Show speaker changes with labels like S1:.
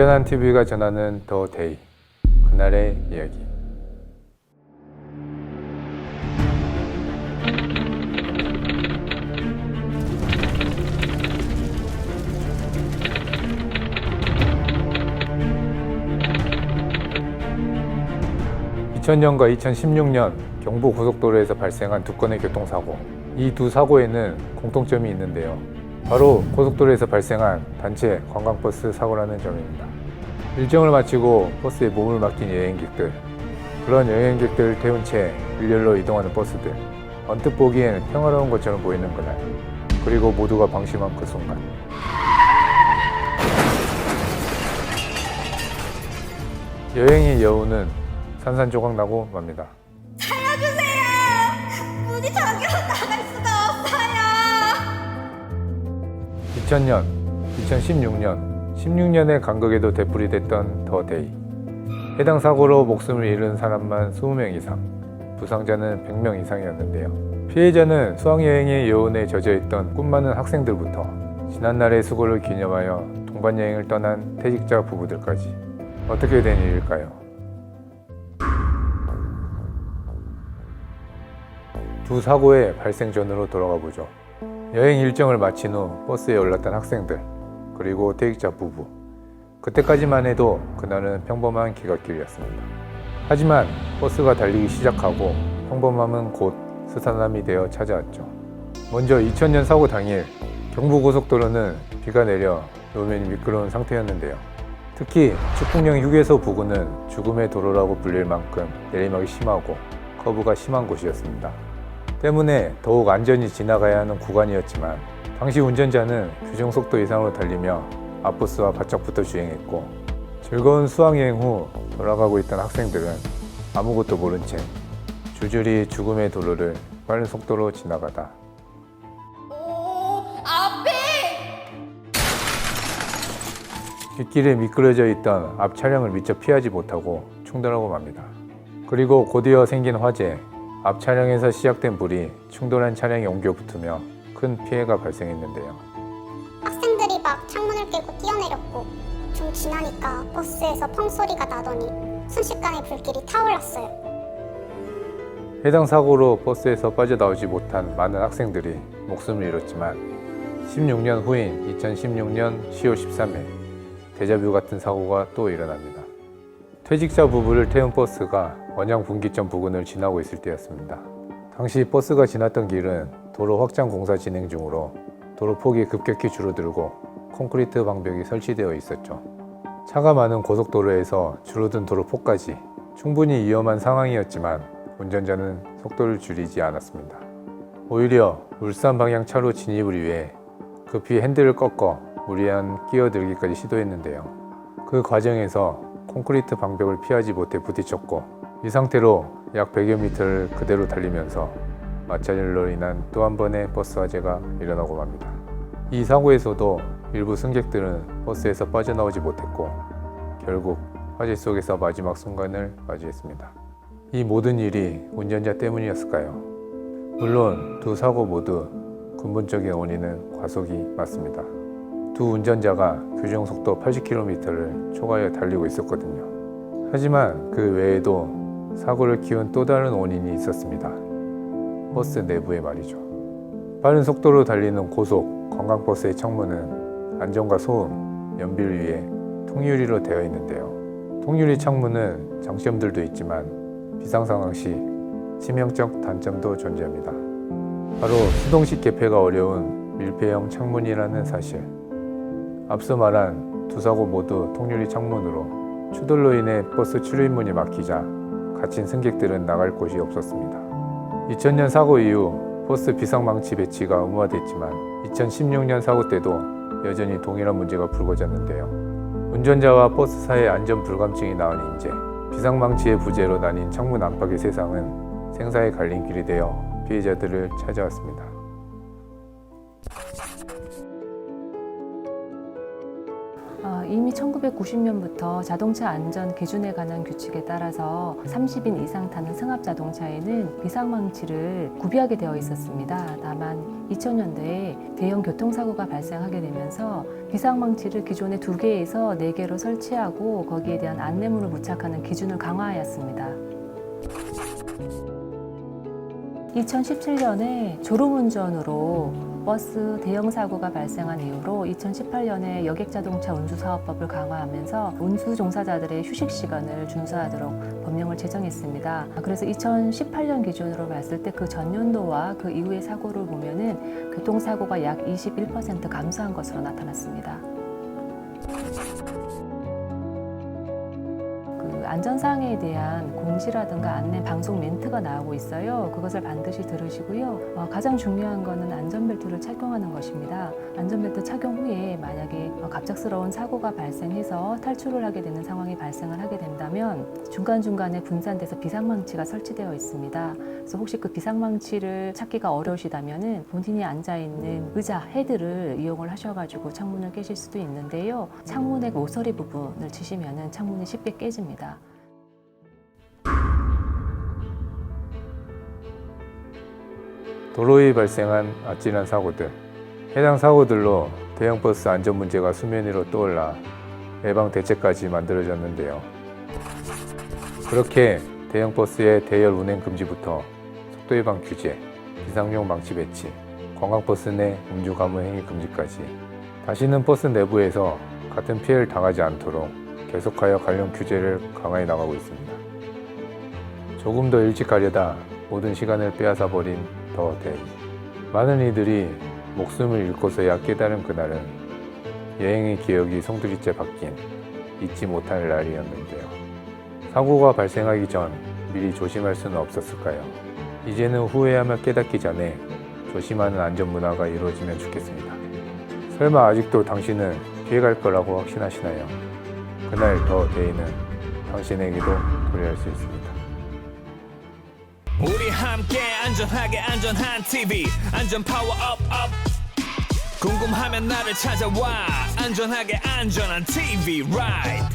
S1: 안전한 TV가 전하는 더 데이. 그날의 이야기. (2000년과 2016년) 경부 고속도로에서 발생한 두 건의 교통사고. 이 두 사고에는 공통점이 있는데요. 바로 고속도로에서 발생한 단체 관광버스 사고라는 점입니다 일정을 마치고 버스에 몸을 맡긴 여행객들. 그런 여행객들을 태운 채 일렬로 이동하는 버스들. 언뜻 보기엔 평화로운 것처럼 보이는 그날. 그리고 모두가 방심한 그 순간. 여행의 여우는 산산조각 나고 맙니다.
S2: 살려주세요! 문이 저기로 나갈 수가 없어요!
S1: 2000년, 2016년, 16년의 간극에도 되풀이 됐던 더 데이. 해당 사고로 목숨을 잃은 사람만 20명 이상, 부상자는 100명 이상이었는데요. 피해자는 수학여행의 여운에 젖어있던 꿈 많은 학생들부터 지난날의 수고를 기념하여 동반여행을 떠난 퇴직자 부부들까지 어떻게 된 일일까요? 두 사고의 발생 전으로 돌아가 보죠. 여행 일정을 마친 후 버스에 올랐던 학생들, 그리고 퇴직자 부부. 그때까지만 해도 그날은 평범한 기갓길이었습니다. 하지만 버스가 달리기 시작하고 평범함은 곧 스산함이 되어 찾아왔죠. 먼저 2000년 사고 당일 경부고속도로는 비가 내려路面이 미끄러운 상태였는데요. 특히 축풍령 휴게소 부근은 죽음의 도로라고 불릴 만큼 내리막이 심하고 커브가 심한 곳이었습니다. 때문에 더욱 안전히 지나가야 하는 구간이었지만 당시 운전자는 규정 속도 이상으로 달리며 앞버스와 바짝 붙어 주행했고 즐거운 수학여행 후 돌아가고 있던 학생들은 아무것도 모른 채 줄줄이 죽음의 도로를 빠른 속도로 지나가다
S2: 오, 앞에!
S1: 뒷길에 미끄러져 있던 앞 차량을 미처 피하지 못하고 충돌하고 맙니다. 그리고 곧이어 생긴 화재, 앞 차량에서 시작된 불이 충돌한 차량에 옮겨 붙으며 큰 피해가 발생했는데요.
S3: 학생들이 막 창문을 깨고 뛰어내렸고 좀 지나니까 버스에서 펑 소리가 나더니 순식간에 불길이 타올랐어요.
S1: 해당 사고로 버스에서 빠져나오지 못한 많은 학생들이 목숨을 잃었지만 16년 후인 2016년 10월 13일 데자뷰 같은 사고가 또 일어납니다. 퇴직자 부부를 태운 버스가 원양 분기점 부근을 지나고 있을 때였습니다. 당시 버스가 지났던 길은 도로 확장 공사 진행 중으로 도로 폭이 급격히 줄어들고 콘크리트 방벽이 설치되어 있었죠. 차가 많은 고속도로에서 줄어든 도로 폭까지 충분히 위험한 상황이었지만 운전자는 속도를 줄이지 않았습니다. 오히려 울산 방향 차로 진입을 위해 급히 핸들을 꺾어 무리한 끼어들기까지 시도했는데요. 그 과정에서 콘크리트 방벽을 피하지 못해 부딪혔고 이 상태로 약 100여 미터를 그대로 달리면서 마찰로 인한 또 한 번의 버스 화재가 일어나고 맙니다. 이 사고에서도 일부 승객들은 버스에서 빠져나오지 못했고 결국 화재 속에서 마지막 순간을 맞이했습니다. 이 모든 일이 운전자 때문이었을까요? 물론 두 사고 모두 근본적인 원인은 과속이 맞습니다. 두 운전자가 규정 속도 80km를 초과하여 달리고 있었거든요. 하지만 그 외에도 사고를 키운 또 다른 원인이 있었습니다. 버스 내부에 말이죠. 빠른 속도로 달리는 고속 관광버스의 창문은 안전과 소음, 연비를 위해 통유리로 되어 있는데요. 통유리 창문은 장점들도 있지만 비상 상황 시 치명적 단점도 존재합니다. 바로 수동식 개폐가 어려운 밀폐형 창문이라는 사실. 앞서 말한 두 사고 모두 통유리 창문으로 추돌로 인해 버스 출입문이 막히자 갇힌 승객들은 나갈 곳이 없었습니다. 2000년 사고 이후 버스 비상망치 배치가 의무화됐지만 2016년 사고 때도 여전히 동일한 문제가 불거졌는데요. 운전자와 버스사의 안전 불감증이 낳은 인재, 비상망치의 부재로 나뉜 창문 안팎의 세상은 생사의 갈림길이 되어 피해자들을 찾아왔습니다.
S4: 이미 1990년부터 자동차 안전 기준에 관한 규칙에 따라서 30인 이상 타는 승합 자동차에는 비상망치를 구비하게 되어 있었습니다. 다만 2000년대에 대형 교통사고가 발생하게 되면서 비상망치를 기존의 두 개에서 네 개로 설치하고 거기에 대한 안내문을 부착하는 기준을 강화하였습니다. 2017년에 졸음운전으로 버스 대형 사고가 발생한 이후로 2018년에 여객자동차 운수사업법을 강화하면서 운수 종사자들의 휴식 시간을 준수하도록 법령을 제정했습니다. 그래서 2018년 기준으로 봤을 때 그 전년도와 그 이후의 사고를 보면은 교통사고가 약 21% 감소한 것으로 나타났습니다. 그 안전사항에 대한 공지라든가 안내 방송 멘트가 나오고 있어요. 그것을 반드시 들으시고요. 어, 가장 중요한 거는 안전벨트를 착용하는 것입니다. 안전벨트 착용 후에 만약에 어, 갑작스러운 사고가 발생해서 탈출을 하게 되는 상황이 발생을 하게 된다면 중간중간에 분산돼서 비상망치가 설치되어 있습니다. 그래서 혹시 그 비상망치를 찾기가 어려우시다면은 본인이 앉아 있는 의자 헤드를 이용을 하셔가지고 창문을 깨실 수도 있는데요. 창문의 모서리 부분을 치시면은 창문이 쉽게 깨집니다.
S1: 도로에 발생한 아찔한 사고들. 해당 사고들로 대형 버스 안전 문제가 수면 위로 떠올라 예방 대책까지 만들어졌는데요. 그렇게 대형 버스의 대열 운행 금지부터 속도 위반 규제, 비상용 망치 배치, 관광버스 내 음주 가무 행위 금지까지 다시는 버스 내부에서 같은 피해를 당하지 않도록 계속하여 관련 규제를 강화해 나가고 있습니다. 조금 더 일찍 가려다 모든 시간을 빼앗아 버린 더 데이. 많은 이들이 목숨을 잃고서야 깨달은 그날은 여행의 기억이 송두리째 바뀐 잊지 못할 날이었는데요. 사고가 발생하기 전 미리 조심할 수는 없었을까요? 이제는 후회하며 깨닫기 전에 조심하는 안전 문화가 이루어지면 좋겠습니다. 설마 아직도 당신은 피해갈 거라고 확신하시나요? 그날 더 데이는 당신에게도 도래할 수 있습니다.
S5: 우리 함께 안전하게 안전한 TV 안전 파워업 업. 궁금하면 나를 찾아와. 안전하게 안전한 TV right